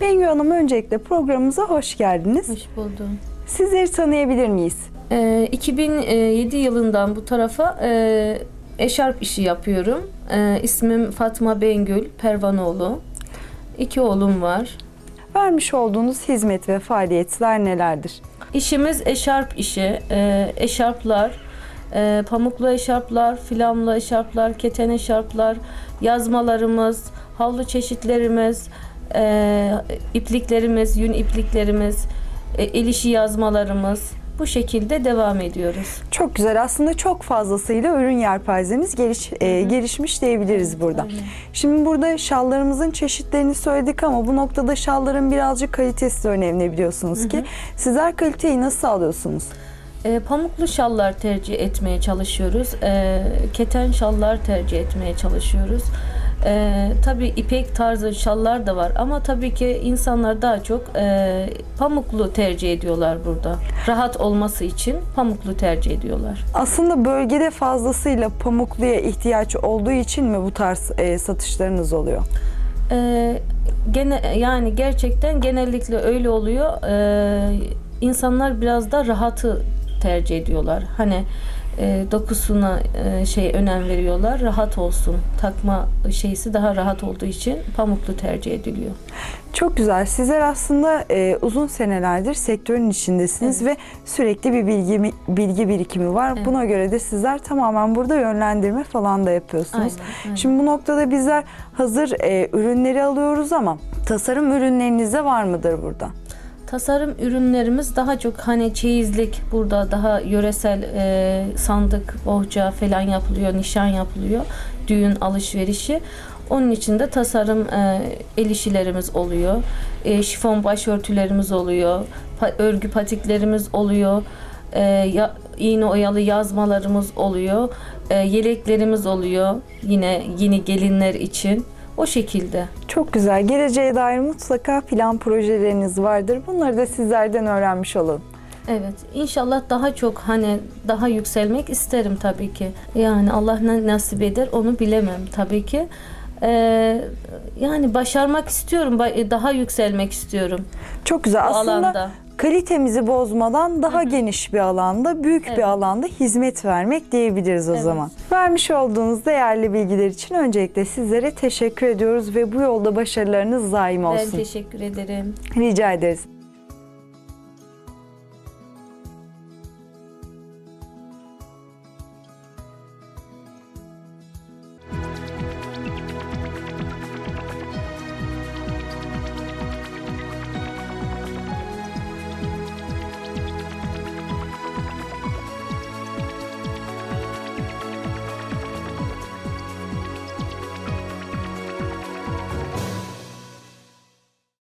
Bengü Hanım öncelikle programımıza hoş geldiniz. Hoş buldum. Sizleri tanıyabilir miyiz? Ee, 2007 yılından bu tarafa e, eşarp işi yapıyorum. E, ismim Fatma Bengül Pervanoğlu. İki oğlum var. Vermiş olduğunuz hizmet ve faaliyetler nelerdir? İşimiz eşarp işi. E, eşarplar, e, pamuklu eşarplar, filamlı eşarplar, keten eşarplar, yazmalarımız, havlu çeşitlerimiz, e, ipliklerimiz, yün ipliklerimiz, e, el işi yazmalarımız bu şekilde devam ediyoruz. Çok güzel. Aslında çok fazlasıyla ürün yelpazeniz geliş, e, gelişmiş diyebiliriz burada. aynen. Şimdi burada şallarımızın çeşitlerini söyledik ama bu noktada şalların birazcık kalitesi de önemli biliyorsunuz ki. Sizler kaliteyi nasıl sağlıyorsunuz? E, pamuklu şallar tercih etmeye çalışıyoruz. E, keten şallar tercih etmeye çalışıyoruz. E, tabii ipek tarzı şallar da var ama tabii ki insanlar daha çok e, pamuklu tercih ediyorlar burada. Rahat olması için pamuklu tercih ediyorlar. Aslında bölgede fazlasıyla pamukluya ihtiyaç olduğu için mi bu tarz e, satışlarınız oluyor? E, gene yani gerçekten genellikle öyle oluyor. E, insanlar biraz da rahatı tercih ediyorlar. Hani e, dokusuna e, şey önem veriyorlar. Rahat olsun. Takma şeysi daha rahat olduğu için pamuklu tercih ediliyor. Çok güzel. Sizler aslında e, uzun senelerdir sektörün içindesiniz ve sürekli bir bilgi bilgi birikimi var. Evet. Buna göre de sizler tamamen burada yönlendirme falan da yapıyorsunuz. Aynen, aynen. Şimdi bu noktada bizler hazır e, ürünleri alıyoruz ama tasarım ürünleriniz de var mıdır burada? Tasarım ürünlerimiz daha çok hani çeyizlik burada daha yöresel e, sandık, bohça falan yapılıyor, nişan yapılıyor, düğün alışverişi. Onun için de tasarım e, el işilerimiz oluyor, e, şifon başörtülerimiz oluyor, pa- örgü patiklerimiz oluyor, e, ya, iğne oyalı yazmalarımız oluyor, e, yeleklerimiz oluyor yine yeni gelinler için. O şekilde. Çok güzel. Geleceğe dair mutlaka plan projeleriniz vardır. Bunları da sizlerden öğrenmiş olalım. Evet, inşallah daha çok hani daha yükselmek isterim tabii ki. Yani Allah ne nasip eder onu bilemem tabii ki. Ee, yani başarmak istiyorum, daha yükselmek istiyorum Çok güzel. bu Aslında alanda. Kalitemizi bozmadan daha geniş bir alanda, büyük Evet. bir alanda hizmet vermek diyebiliriz o Evet. zaman. Vermiş olduğunuz değerli bilgiler için öncelikle sizlere teşekkür ediyoruz ve bu yolda başarılarınız daim Ben olsun. teşekkür ederim. Rica ederiz.